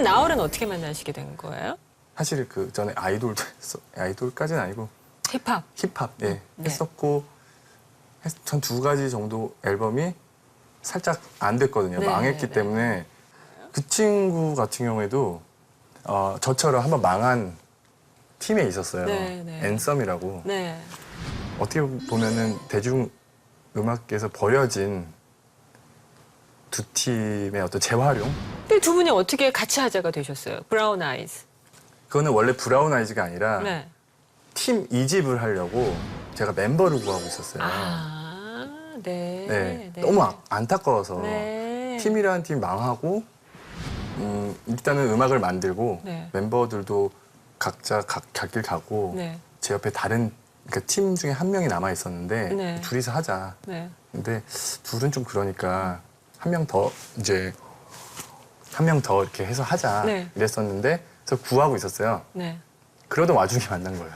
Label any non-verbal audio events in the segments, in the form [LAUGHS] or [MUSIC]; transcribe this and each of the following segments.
그럼 나얼은 어떻게 만나시게 된 거예요? 사실 그 전에 아이돌도 했어. 아이돌까지는 아니고 힙합. 힙합 예 네. 했었고 전 두 가지 정도 앨범이 살짝 안 됐거든요. 네, 망했기 네. 때문에 그 친구 같은 경우에도 어, 저처럼 한번 망한 팀에 있었어요. 네, 네. 앤썸이라고 네. 어떻게 보면은 대중 음악계에서 버려진 두 팀의 어떤 재활용 두 분이 어떻게 같이 하자가 되셨어요? 브라운 아이즈. 그거는 원래 브라운 아이즈가 아니라 네. 팀 이집을 하려고 제가 멤버를 구하고 있었어요. 아, 네. 네, 네. 너무 아- 안타까워서 네. 팀이라는 팀 망하고 음, 일단은 음악을 만들고 네. 멤버들도 각자 각, 갈 가고 네. 제 옆에 다른 그러니까 팀 중에 한 명이 남아 있었는데 네. 둘이서 하자. 네. 근데 둘은 좀 그러니까 한 명 더 이제 한 명 더 이렇게 해서 하자 네. 이랬었는데 그래서 구하고 있었어요. 네. 그러던 와중에 만난 거예요.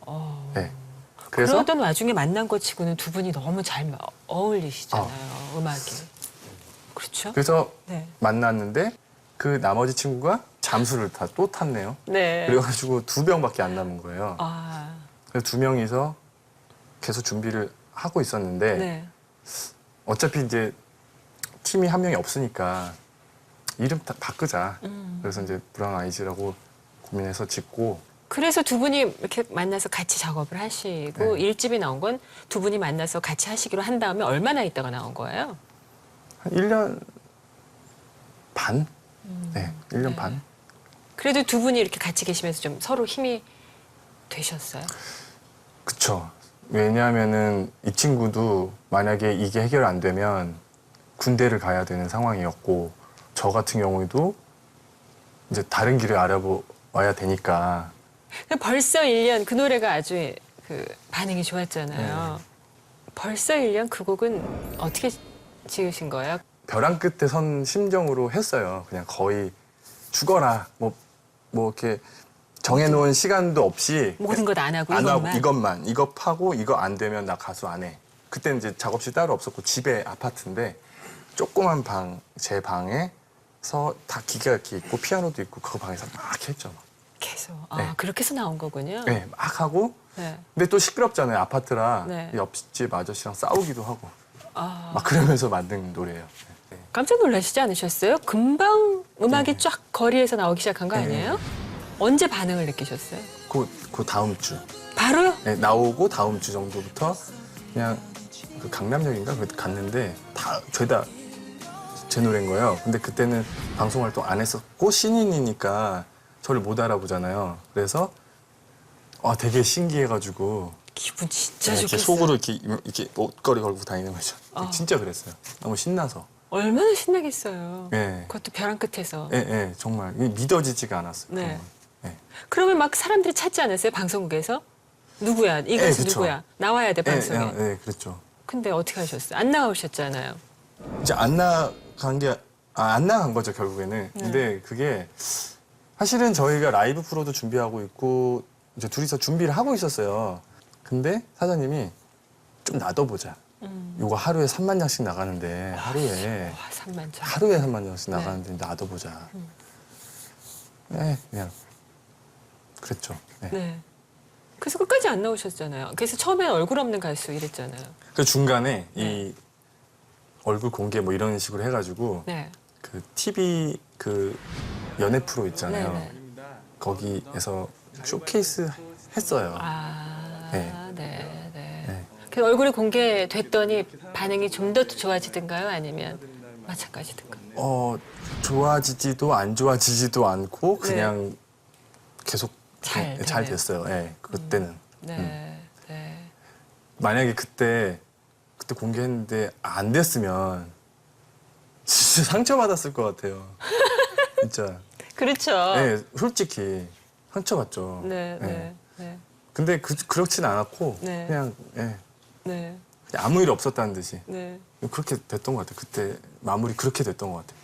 어. 네. 그래서 그러던 와중에 만난 것 치고는 두 분이 너무 잘 마- 어울리시잖아요. 음악이. 그렇죠? 그래서 네. 만났는데 그 나머지 친구가 잠수를 다 또 탔네요. 네. 그래가지고 두 병밖에 안 남은 거예요. 아, 그래서 두 명이서 계속 준비를 하고 있었는데 네. 어차피 이제 팀이 한 명이 없으니까 이름 다 바꾸자. 음. 그래서 이제 브라운 아이즈라고 고민해서 짓고 그래서 두 분이 이렇게 만나서 같이 작업을 하시고 네. 일집이 나온 건 두 분이 만나서 같이 하시기로 한 다음에 얼마나 있다가 나온 거예요? 한 1년 반? 네, 1년 네. 반? 그래도 두 분이 이렇게 같이 계시면서 좀 서로 힘이 되셨어요? 그쵸. 왜냐하면은 이 친구도 만약에 이게 해결 안 되면 군대를 가야 되는 상황이었고 저 같은 경우에도 이제 다른 길을 알아봐야 되니까 벌써 1년 그 노래가 아주 그 반응이 좋았잖아요. 네. 벌써 1년 그 곡은 어떻게 지으신 거예요? 벼랑 끝에 선 심정으로 했어요. 그냥 거의 죽어라. 뭐, 뭐 이렇게 정해놓은 시간도 없이 모든 것 안 하고 안 이것만. 하고 이것만 이거 파고 이거 안 되면 나 가수 안 해. 그때는 이제 작업실 따로 없었고 집에 아파트인데 조그만 방 제 방에 서 다 기계가 이렇게 있고 피아노도 있고 그 방에서 막 했죠. 막. 계속. 아, 네. 그렇게 해서 나온 거군요. 네, 막 하고 네. 근데 또 시끄럽잖아요 아파트라 네. 옆집 아저씨랑 싸우기도 하고 아, 막 그러면서 만든 노래예요. 네. 깜짝 놀라시지 않으셨어요? 금방 음악이 네. 쫙 거리에서 나오기 시작한 거 네. 아니에요? 언제 반응을 느끼셨어요? 그, 그 다음 주 바로요? 네, 나오고 다음 주 정도부터 그냥 그 강남역인가 그 갔는데 다 죄다 제 노래인 거예요. 근데 그때는 방송 활동 안 했었고 신인이니까 저를 못 알아보잖아요. 그래서 아 되게 신기해가지고 기분 진짜 네, 이렇게 좋겠어요. 속으로 이렇게 이렇게 옷걸이 걸고 다니는 거죠. 아. 진짜 그랬어요. 너무 신나서. 얼마나 신나겠어요. 예, 그것도 벼랑 끝에서. 예, 예, 정말 믿어지지가 않았어요. 네. 건. 예. 그러면 막 사람들이 찾지 않았어요? 방송국에서? 누구야? 예, 그쵸. 누구야? 나와야 돼, 예, 방송에. 예, 예, 그랬죠. 근데 어떻게 하셨어요? 안 나오셨잖아요. 이제 안 나 간 게, 아, 안 나간 거죠, 결국에는. 네. 근데 그게 사실은 저희가 라이브 프로도 준비하고 있고, 이제 둘이서 준비를 하고 있었어요. 근데 사장님이 좀 놔둬보자. 음. 이거 하루에 3만 장씩 나가는데, 하루에, 와, 3만 장. 하루에 3만 장씩 네. 나가는데 놔둬보자. 음. 네, 그냥. 그랬죠. 네. 네. 그래서 끝까지 안 나오셨잖아요. 그래서 처음엔 얼굴 없는 가수 이랬잖아요. 그 중간에 네. 이 얼굴 공개 뭐 이런 식으로 해가지고, 네. 그 TV 그 연애 프로 있잖아요. 네, 거기에서 쇼케이스 했어요. 아, 네. 네, 네. 네. 그 얼굴이 공개됐더니 반응이 좀 더 좋아지든가요? 아니면 마찬가지든가? 어 좋아지지도 안 좋아지지도 않고 그냥 계속 잘 네, 잘. 됐어요. 예, 그때는 네, 음. 네. 만약에 그때 그때 공개했는데 안 됐으면 진짜 [LAUGHS] 상처 받았을 것 같아요. 진짜. 그렇죠. 예, 솔직히 상처 받죠. 네, 예. 네, 네, 근데 그, 그렇진 않았고 네. 그냥 예, 네, 그냥 아무 일 없었다는 듯이 네. 그렇게 됐던 것 같아요. 그때 마무리 그렇게 됐던 것 같아요.